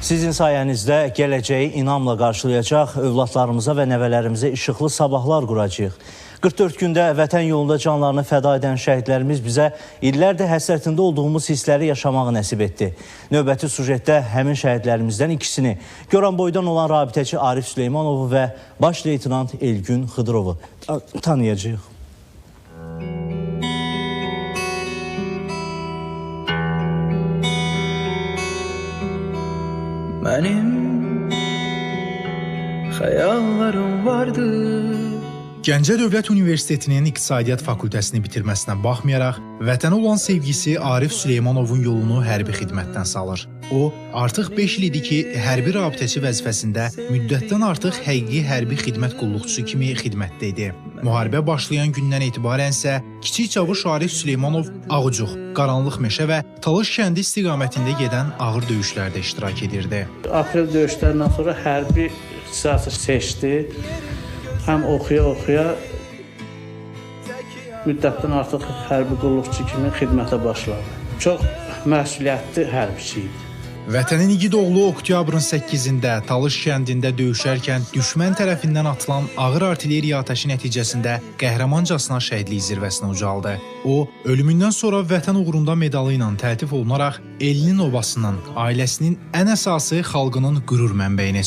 Sizin sayənizdə gələcəyi inamla qarşılayacaq, övladlarımıza və nəvələrimizə işıqlı sabahlar quracağıq. 44 gündə vətən yolunda canlarını fəda edən şəhidlərimiz bizə illərdir həsrətində olduğumuz hissləri yaşamağı nəsib etdi. Növbəti sujetdə həmin şəhidlərimizdən ikisini, Goranboydan olan rabitəçi Arif Süleymanovu və baş leytenant Elgün Xıdırovu ta- tanıyacağıq. Benim. Hayallerim vardı Gəncə Dövlət Universitetinin İqtisadiyyat fakültəsini bitirməsinə baxmayaraq, vətənə olan sevgisi Arif Süleymanovun yolunu hərbi xidmətdən salır. O, artıq 5 il idi ki, hərbi rabitəçi vəzifəsində müddətdən artıq həqiqi hərbi xidmət qulluqçusu kimi xidmətdə idi. Müharibə başlayan gündən etibarən isə kiçik çavuş Arif Süleymanov Ağcuq, Qaranlıq meşə və Talış kəndi istiqamətində gedən ağır döyüşlərdə iştirak edirdi. Aprel döyüşlərindən sonra hərbi ixtisası seçdi. Həm oxuya-oxuya müddətdən artıq hərbi qulluqçu kimi xidmətə başladı. Çox məsuliyyətli hərbiçi idi. Vətənin igid oğlu oktyabrın 8-də Talış kəndində döyüşərkən düşmən tərəfindən atılan ağır artilleriya atəşi nəticəsində qəhrəmancasına şəhidlik zirvəsinə ucaldı. O, ölümündən sonra vətən uğrunda medalı ilə təltif olunaraq elinin obasının, ailəsinin ən əsası xalqının qürur mənbəyinə çevrildi.